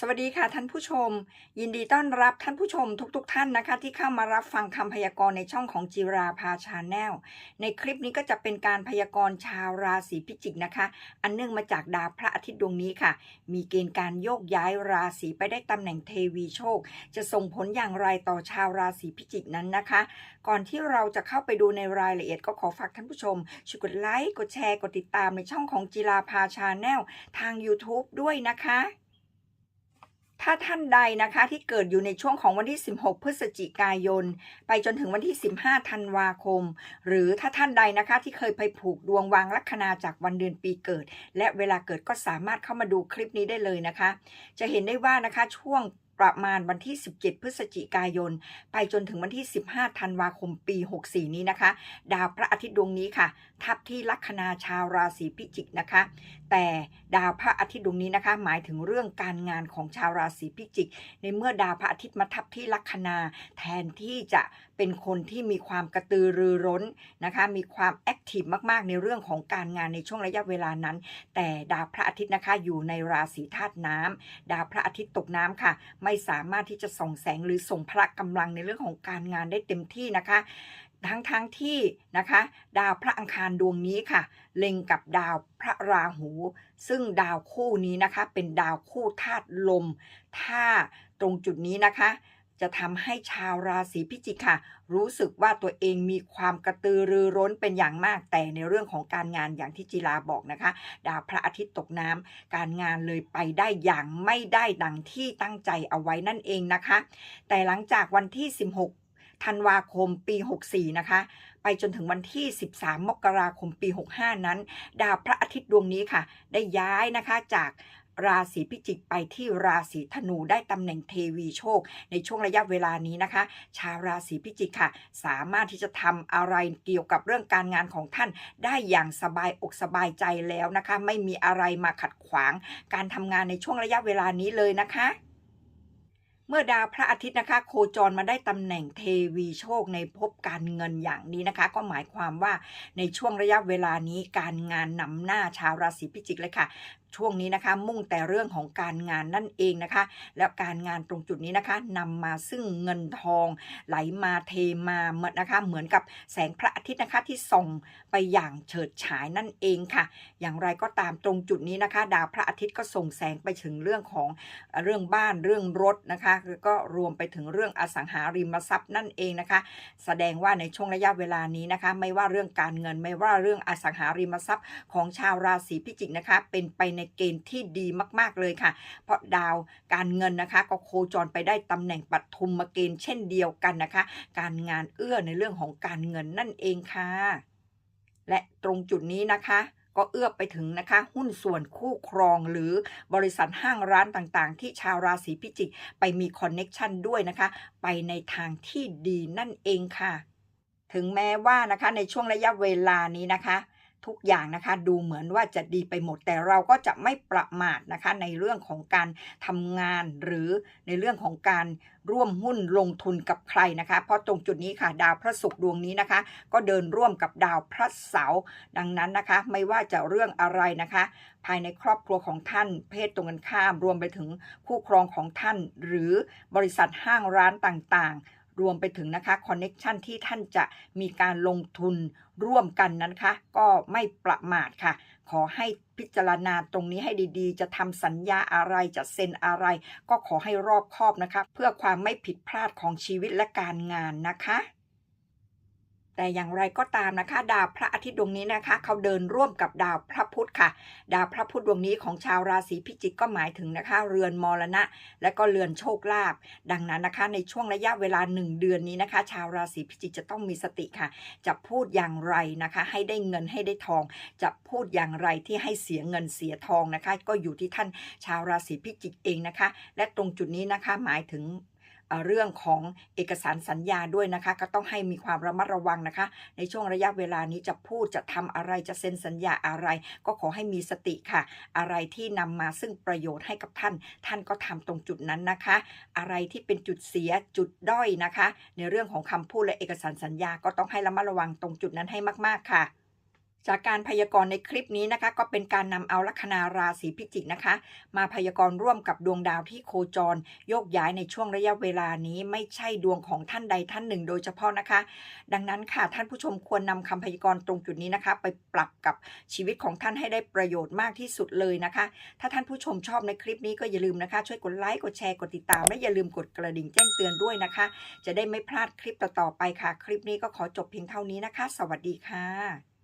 สวัสดีค่ะท่านผู้ชม ยินดีต้อนรับท่านผู้ชมทุกๆทท่านนะคะ ที่เข้ามารับฟังคำพยากรณ์ในช่องของจิราภาชาแนลในคลิปนี้ก็จะเป็นการพยากรณ์ชาวราศีพิจิกนะคะ อันเนื่องมาจากดาวพระอาทิตย์ดวงนี้ค่ะ มีเกณฑ์การโยกย้ายราศีไปได้ตำแหน่งเทวีโชค จะส่งผลอย่างไรต่อชาวราศีพิจิกนั้นนะคะ ก่อนที่เราจะเข้าไปดูในรายละเอียดก็ขอฝากท่านผู้ชมช่วยกดไลค์กดแชร์กดติดตามในช่องของจิราภาชาแนลทาง YouTube ด้วยนะคะ ถ้าท่านใดนะคะที่เกิดอยู่ในช่วงของวันที่ 16 พฤศจิกายน ไปจนถึงวันที่ 15 ธันวาคม หรือถ้าท่านใดนะคะที่เคยไปผูกดวงวางลัคนาจากวันเดือนปีเกิด และเวลาเกิดก็สามารถเข้ามาดูคลิปนี้ได้เลยนะคะ จะเห็นได้ว่านะคะช่วงประมาณวันที่ 17 พฤศจิกายน ไปจนถึงวันที่ 15 ธันวาคม ปี 64 นี้นะคะ ดาวพระอาทิตย์ดวงนี้ค่ะทับที่ลัคนาชาวราศีพิจิกนะคะ แต่ดาวพระอาทิตย์ดวงนี้นะคะ หมายถึงเรื่องการงานของชาวราศีพิจิก ในเมื่อดาวพระอาทิตย์มาทับที่ลัคนาแทนที่จะเป็นคนที่มีความกระตือรือร้นนะคะ มีความแอคทีฟมากๆ ในเรื่องของการงานในช่วงระยะเวลานั้น แต่ดาวพระอาทิตย์นะคะอยู่ในราศีธาตุน้ำดาวพระอาทิตย์ตกน้ำค่ะ ไม่สามารถที่จะส่องแสงหรือส่งพละกำลังในเรื่องของการงานได้เต็มที่นะคะ ทั้งทั้งที่นะคะ ดาวพระอังคารดวงนี้ค่ะ เล็งกับดาวพระราหู ซึ่งดาวคู่นี้นะคะ เป็นดาวคู่ธาตุลม ถ้าตรงจุดนี้นะคะ จะทำให้ชาวราศีพิจิกค่ะ รู้สึกว่าตัวเองมีความกระตือรือร้นเป็นอย่างมาก แต่ในเรื่องของการงานอย่างที่จิราบอกนะคะ ดาวพระอาทิตย์ตกน้ำการงานเลยไปได้อย่างไม่ได้ดังที่ตั้งใจเอาไว้นั่นเองนะคะ แต่หลังจากวันที่ 16 ธันวาคมปี 64 นะคะ ไปจนถึงวันที่ 13 มกราคมปี 65 นั้น ดาวพระอาทิตย์ดวงนี้ค่ะ ได้ย้ายนะคะจากราศีพิจิกไปที่ราศีธนูได้ตำแหน่งเทวีโชค ในช่วงระยะเวลานี้นะคะ ชาวราศีพิจิกค่ะ สามารถที่จะทำอะไรเกี่ยวกับเรื่องการงานของท่าน ได้อย่างสบายอกสบายใจแล้วนะคะ ไม่มีอะไรมาขัดขวาง การทำงานในช่วงระยะเวลานี้เลยนะคะ เมื่อดาวพระอาทิตย์นะคะ โคจรมาได้ตำแหน่งเทวีโชคในภพการเงินอย่างนี้นะคะ ก็หมายความว่าในช่วงระยะเวลานี้การงานนำหน้าชาวราศีพิจิกเลยค่ะ ช่วงนี้นะคะ มุ่งแต่เรื่องของการงานนั่นเองนะคะ แล้วการงานตรงจุดนี้นะคะนำมาซึ่งเงินทองไหลมาเทมาเหมือนนะคะเหมือนกับแสงพระอาทิตย์นะคะที่ส่องไปอย่างเฉิดฉายนั่นเองค่ะ อย่างไรก็ตามตรงจุดนี้นะคะ ดาวพระอาทิตย์ก็ส่งแสงไปถึงเรื่องของเรื่องบ้านเรื่องรถนะคะแล้วก็รวมไปถึงเรื่องอสังหาริมทรัพย์นั่นเองนะคะ แสดงว่าในช่วงระยะเวลานี้นะคะ ไม่ว่าเรื่องการเงินไม่ว่าเรื่องอสังหาริมทรัพย์ของชาวราศีพิจิกนะคะ เป็นไปในเกณฑ์ที่ดีมาก ๆ เลยค่ะ เพราะดาวการเงินนะคะก็โคจรไปได้ตำแหน่งปัทุมเกณฑ์เช่นเดียวกันนะคะ การงานเอื้อในเรื่องของการเงินนั่นเองค่ะ และตรงจุดนี้นะคะก็เอื้อไปถึงนะคะ หุ้นส่วนคู่ครองหรือบริษัทห้างร้านต่างๆ ที่ชาวราศีพิจิก ไปมีคอนเน็ชันด้วยนะคะ ไปในทางที่ดีนั่นเองค่ะ ถึงแม้ว่านะคะในช่วงระยะเวลานี้นะคะ ทุกอย่างนะคะ ดูเหมือนว่าจะดีไปหมด แต่เราก็จะไม่ประมาทนะคะ ในเรื่องของการทำงานหรือในเรื่องของการร่วมหุ้นลงทุนกับใครนะคะ เพราะตรงจุดนี้ค่ะ ดาวพระศุกร์ดวงนี้นะคะ ก็เดินร่วมกับดาวพระเสาร์ดังนั้นนะคะ ไม่ว่าจะเรื่องอะไรนะคะ ภายในครอบครัวของท่าน เพศตรงกันข้าม รวมไปถึงคู่ครองของท่าน หรือบริษัทห้างร้านต่างๆ รวมไปถึงนะคะคอนเน็ชันที่ท่านจะมีการลงทุนร่วมกันนั้นคะก็ไม่ประมาทค่ะ ขอให้พิจารณาตรงนี้ให้ดีๆ จะทำสัญญาอะไรจะเซ็นอะไร ก็ขอให้รอบคอบนะคะ เพื่อความไม่ผิดพลาดของชีวิตและการงานนะคะ แต่อย่างไรก็ตามนะคะ ดาวพระอาทิตย์ดวงนี้นะคะ เขาเดินร่วมกับดาวพระพุธค่ะ ดาวพระพุธดวงนี้ของชาวราศีพิจิกก็หมายถึงนะคะ เรือนมรณะ และก็เรือนโชคลาภดังนั้นนะคะ ในช่วงระยะเวลา 1 เดือนนี้นะคะ ชาวราศีพิจิกจะต้องมีสติค่ะ จะพูดอย่างไรนะคะ ให้ได้เงินให้ได้ทอง จะพูดอย่างไรที่ให้เสียเงินเสียทองนะคะ ก็อยู่ที่ท่านชาวราศีพิจิกเองนะคะ และตรงจุดนี้นะคะหมายถึง เรื่องของเอกสารสัญญาด้วยนะคะ ก็ต้องให้มีความระมัดระวังนะคะ ในช่วงระยะเวลานี้จะพูดจะทำอะไรจะเซ็นสัญญาอะไร ก็ขอให้มีสติค่ะ อะไรที่นำมาซึ่งประโยชน์ให้กับท่าน ท่านก็ทำตรงจุดนั้นนะคะ อะไรที่เป็นจุดเสียจุดด้อยนะคะ ในเรื่องของคำพูดและเอกสารสัญญาก็ต้องให้ระมัดระวังตรงจุดนั้นให้มาก ๆค่ะ จากการพยากรณ์ในคลิปนี้นะคะก็เป็นการนำเอาลัคนาราศีพิจิกนะคะ มาพยากรณ์ร่วมกับดวงดาวที่โคจร โยกย้ายในช่วงระยะเวลานี้ไม่ใช่ดวงของท่านใดท่านหนึ่ง โดยเฉพาะนะคะ ดังนั้นค่ะท่านผู้ชมควรนำคำพยากรณ์ตรงจุดนี้นะคะ ไปปรับกับชีวิตของท่านให้ได้ประโยชน์มากที่สุดเลยนะคะ ถ้าท่านผู้ชมชอบในคลิปนี้ก็อย่าลืมนะคะ ช่วยกดไลค์กดแชร์กดติดตามและอย่าลืมกดกระดิ่งแจ้งเตือนด้วยนะคะ จะได้ไม่พลาดคลิปต่อๆไปค่ะ คลิปนี้ก็ขอจบเพียงเท่านี้นะคะ สวัสดีค่ะ